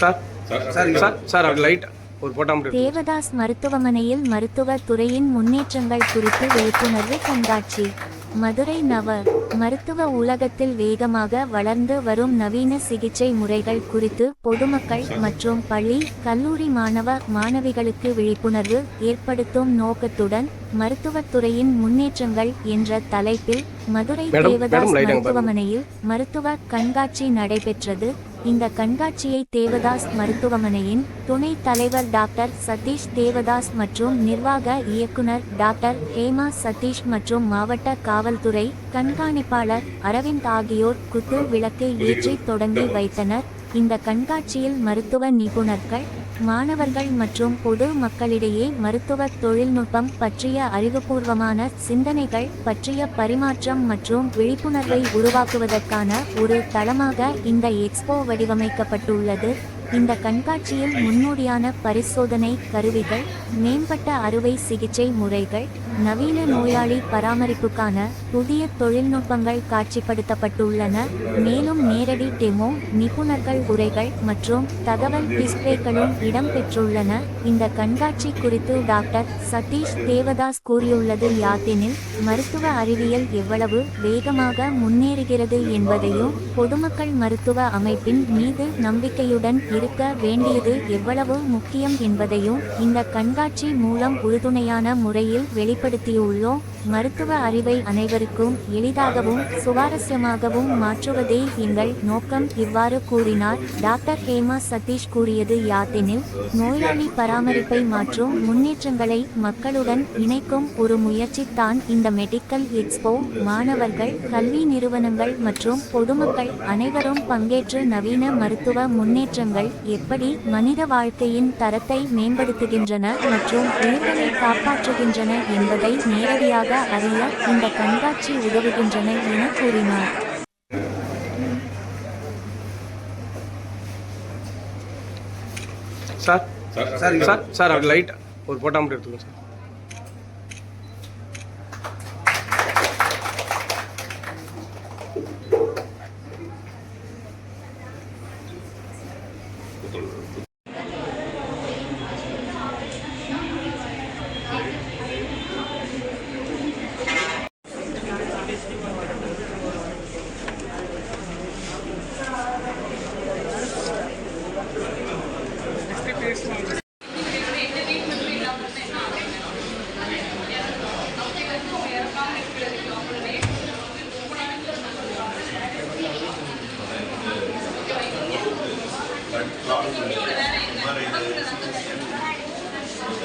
Sir. Sir sir light. Devadas மருத்துவமனையில் மருத்துவ துறையின் முன்னேற்றங்கள் குறித்து விழிப்புணர்வு கண்காட்சி. மதுரை நவ மருத்துவ உலகத்தில் வேகமாக வளர்ந்து வரும் நவீன சிகிச்சை முறைகள் குறித்து பொதுமக்கள் மற்றும் பள்ளி கல்லூரி மாணவ மாணவிகளுக்கு விழிப்புணர்வு ஏற்படுத்தும் நோக்கத்துடன் மருத்துவத் துறையின் முன்னேற்றங்கள் என்ற தலைப்பில் மதுரை தேவதாஸ். மருத்துவமனையில் மருத்துவ கண்காட்சி நடைபெற்றது. இந்த கண்காட்சியை தேவதாஸ் மருத்துவமனையின் துணைத் தலைவர் டாக்டர் சதீஷ் தேவதாஸ் மற்றும் நிர்வாக இயக்குனர் டாக்டர் ஹேமா சதீஷ் மற்றும் மாவட்ட காவல்துறை கண்காணிப்பாளர் அரவிந்த் ஆகியோர் குத்து விளக்கு ஏற்றி தொடங்கி வைத்தனர். இந்த கண்காட்சியில் மருத்துவ நிபுணர்கள் மாணவர்கள் மற்றும் பொது மக்களிடையே மருத்துவ தொழில்நுட்பம் பற்றிய அறிவுபூர்வமான சிந்தனைகள் பற்றிய பரிமாற்றம் மற்றும் விழிப்புணர்வை உருவாக்குவதற்கான ஒரு தளமாக இந்த எக்ஸ்போ வடிவமைக்கப்பட்டுள்ளது. இந்த கண்காட்சியில் முன்னோடியான பரிசோதனை கருவிகள் மேம்பட்ட அறுவை சிகிச்சை முறைகள் நவீன நோயாளி பராமரிப்புக்கான புதிய தொழில்நுட்பங்கள் காட்சிப்படுத்தப்பட்டுள்ளன. மேலும் நேரடி டெமோ நிபுணர்கள் உரைகள் மற்றும் தகவல் டிஸ்பிளேக்களும் இடம்பெற்றுள்ளன இந்த கண்காட்சி குறித்து டாக்டர் சதீஷ் தேவதாஸ் கூறியுள்ளது. யாத்தினில் மருத்துவ அறிவியல் எவ்வளவு வேகமாக முன்னேறுகிறது என்பதையும் பொதுமக்கள் மருத்துவ அமைப்பின் மீது நம்பிக்கையுடன் இருக்க வேண்டியது எவ்வளவு முக்கியம் என்பதையும் இந்த கண்காட்சி மூலம் உறுதுணையான முறையில் வெளிப்படுத்தியுள்ளோம் மருத்துவ அறிவை அனைவருக்கும் எளிதாகவும் சுவாரஸ்யமாகவும் மாற்றுவதே எங்கள் நோக்கம் இவ்வாறு கூறினார். டாக்டர் ஹேமா சதீஷ் கூறியது யாத்தெனில் நோயாளி பராமரிப்பை மாற்றும் முன்னேற்றங்களை மக்களுடன் இணைக்கும் ஒரு முயற்சி தான் இந்த மெடிக்கல் எக்ஸ்போ. மாணவர்கள் கல்வி நிறுவனங்கள் மற்றும் பொதுமக்கள் அனைவரும் பங்கேற்று நவீன மருத்துவ முன்னேற்றங்கள் எப்படி மனித வாழ்க்கையின் தரத்தை மேம்படுத்துகின்றன மற்றும் உயிர்களை காப்பாற்றுகின்றன என்பதை நேரடியாக அறிய இந்த கண்காட்சி உதவுகின்றன என கூறினார். சார் சார் சார் சார் அது லைட் ஒரு போட்டா மட்டும் எடுத்துக்கோங்க சார்.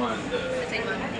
One. the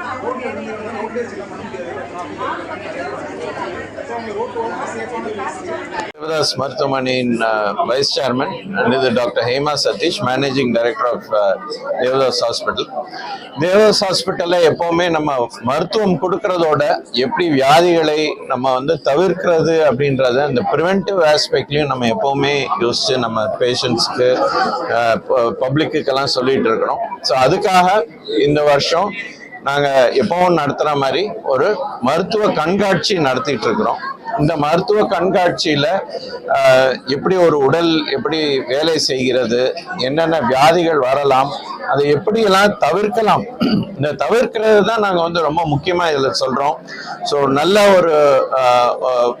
தேவதாஸ் மருத்துவமனையின் வைஸ் சேர்மன் இது doctor Hema Satish managing director of Devadas hospital Devadas ஹாஸ்பிட்டலில் எப்போவுமே நம்ம மருத்துவம் கொடுக்கறதோட எப்படி வியாதிகளை நம்ம வந்து தவிர்க்கிறது அப்படின்றத அந்த ப்ரிவென்டிவ் ஆஸ்பெக்ட்லையும் நம்ம எப்போவுமே யோசித்து நம்ம பேஷண்ட்ஸ்க்கு பப்ளிக்குக்கெல்லாம் சொல்லிகிட்டு இருக்கிறோம். ஸோ அதுக்காக இந்த வருஷம் நாங்கள் எப்பவும் நடத்துகிற மாதிரி ஒரு மருத்துவ கண்காட்சி நடத்திட்டு இருக்கிறோம். இந்த மருத்துவ கண்காட்சியில் எப்படி ஒரு உடல் எப்படி வேலை செய்கிறது என்னென்ன வியாதிகள் வரலாம் அதை எப்படியெல்லாம் தவிர்க்கலாம். இந்த தவிர்க்கிறது தான் நாங்கள் வந்து ரொம்ப முக்கியமாக இதில் சொல்கிறோம் ஸோ நல்ல ஒரு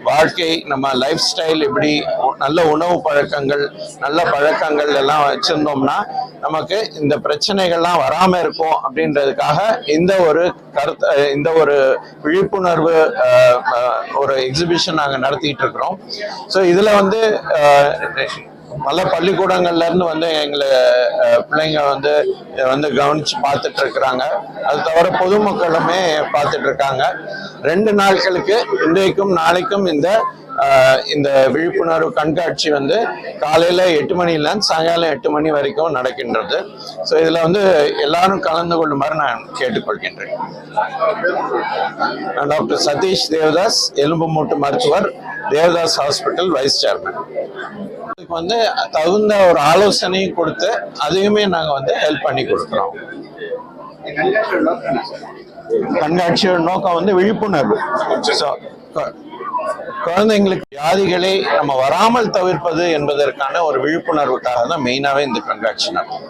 வாழ்க்கை நம்ம லைஃப் ஸ்டைல் எப்படி நல்ல உணவு பழக்கங்கள் நல்ல பழக்கங்கள் எல்லாம் வச்சுருந்தோம்னா நமக்கு இந்த பிரச்சனைகள்லாம் வராம இருக்கும் அப்படின்றதுக்காக இந்த ஒரு கருத்து இந்த ஒரு விழிப்புணர்வு ஒரு எக்ஸிபிஷன் நாங்கள் நடத்திட்டு இருக்கிறோம். ஸோ இதுல வந்து பல பள்ளிக்கூடங்கள்ல இருந்து வந்து எங்களை பிள்ளைங்க வந்து வந்து கவனிச்சு பார்த்துட்டு இருக்கிறாங்க அது தவிர பொதுமக்களுமே பார்த்துட்டு இருக்காங்க ரெண்டு நாட்களுக்கு இன்றைக்கும் நாளைக்கும் இந்த ஆஹ் இந்த விழிப்புணர்வு கண்காட்சி வந்து காலையில எட்டு மணிலேருந்து சாயங்காலம் எட்டு மணி வரைக்கும் நடக்கின்றது. ஸோ இதுல வந்து எல்லாரும் கலந்து கொள்ளுமாறு நான் கேட்டுக்கொள்கின்றேன். டாக்டர் சதீஷ் தேவதாஸ் எலும்பு மூட்டு மருத்துவர் தேவதாஸ் ஹாஸ்பிட்டல் வைஸ் சேர்மன். அவங்களுக்கு வந்து தகுந்த ஒரு ஆலோசனையும் கொடுத்து அதையுமே நாங்க வந்து ஹெல்ப் பண்ணி கொடுக்குறோம். கண்காட்சியோட நோக்கம் வந்து விழிப்புணர்வு. குழந்தைங்களுக்கு வியாதிகளை நம்ம வராமல் தவிர்ப்பது என்பதற்கான ஒரு விழிப்புணர்வுக்காக தான் மெயினாவே இந்த கண்காட்சி நடக்கும்.